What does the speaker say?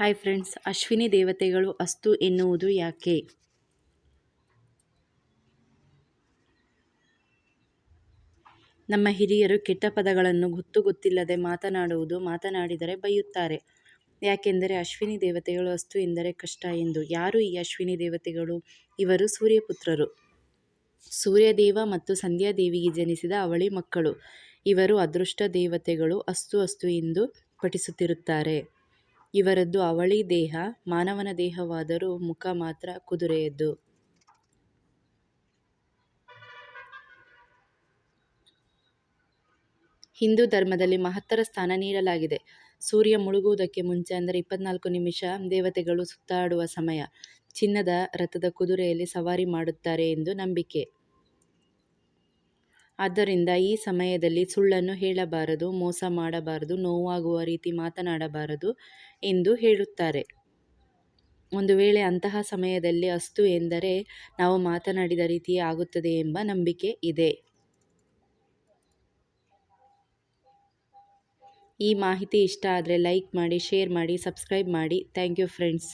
Hi friends, Ashwini ದೇವತೆಗಳು ಅಸ್ತು ಎನ್ನುವುದು ಯಾಕೆ? ನಮ್ಮ ಹಿರಿಯರು ಕೆಟ್ಟ ಪದಗಳನ್ನು ಗೊತ್ತು ಗೊತ್ತಿಲ್ಲದೆ ಮಾತನಾಡುವುದು ಮಾತನಾಡಿದರೆ ಬೈಯುತ್ತಾರೆ. ಯಾಕೆಂದರೆ ಅಶ್ವಿನಿ ದೇವತೆಗಳು ಅಸ್ತು ಎಂದರೆ ಕಷ್ಟ ಎಂದು. ಯಾರು ಈ ಅಶ್ವಿನಿ ದೇವತೆಗಳು? ಇವರು ಸೂರ್ಯಪುತ್ರರು. ಸೂರ್ಯದೇವ ಮತ್ತು ಸಂಧ್ಯಾದೇವಿಗೆ ಜನಿಸಿದ ಅವಳಿ ಮಕ್ಕಳು. ಇವರು ಅದೃಷ್ಟ ದೇವತೆಗಳು ಅಸ್ತು ಅಸ್ತು ಎಂದು ಪಠಿಸುತ್ತಿರುತ್ತಾರೆ. ಇವರದ್ದು ಅವಳಿ ದೇಹ, ಮಾನವನ ದೇಹವಾದರೂ ಮುಖ ಮಾತ್ರ ಕುದುರೆಯದ್ದು. ಹಿಂದೂ ಧರ್ಮದಲ್ಲಿ ಮಹತ್ತರ ಸ್ಥಾನ ನೀಡಲಾಗಿದೆ. ಸೂರ್ಯ ಮುಳುಗುವುದಕ್ಕೆ ಮುಂಚೆ ಅಂದರೆ ಇಪ್ಪತ್ನಾಲ್ಕು ನಿಮಿಷ ದೇವತೆಗಳು ಸುತ್ತಾಡುವ ಸಮಯ. ಚಿನ್ನದ ರಥದ ಕುದುರೆಯಲ್ಲಿ ಸವಾರಿ ಮಾಡುತ್ತಾರೆ ಎಂದು ನಂಬಿಕೆ. ಆದ್ದರಿಂದ ಈ ಸಮಯದಲ್ಲಿ ಸುಳ್ಳನ್ನು ಹೇಳಬಾರದು, ಮೋಸ ಮಾಡಬಾರದು, ನೋವಾಗುವ ರೀತಿ ಮಾತನಾಡಬಾರದು ಎಂದು ಹೇಳುತ್ತಾರೆ. ಒಂದು ವೇಳೆ ಅಂತಹ ಸಮಯದಲ್ಲಿ ಅಸ್ತು ಎಂದರೆ ನಾವು ಮಾತನಾಡಿದ ರೀತಿಯೇ ಆಗುತ್ತದೆ ಎಂಬ ನಂಬಿಕೆ ಇದೆ. ಈ ಮಾಹಿತಿ ಇಷ್ಟ ಆದರೆ ಲೈಕ್ ಮಾಡಿ, ಶೇರ್ ಮಾಡಿ, ಸಬ್ಸ್ಕ್ರೈಬ್ ಮಾಡಿ. Thank you friends.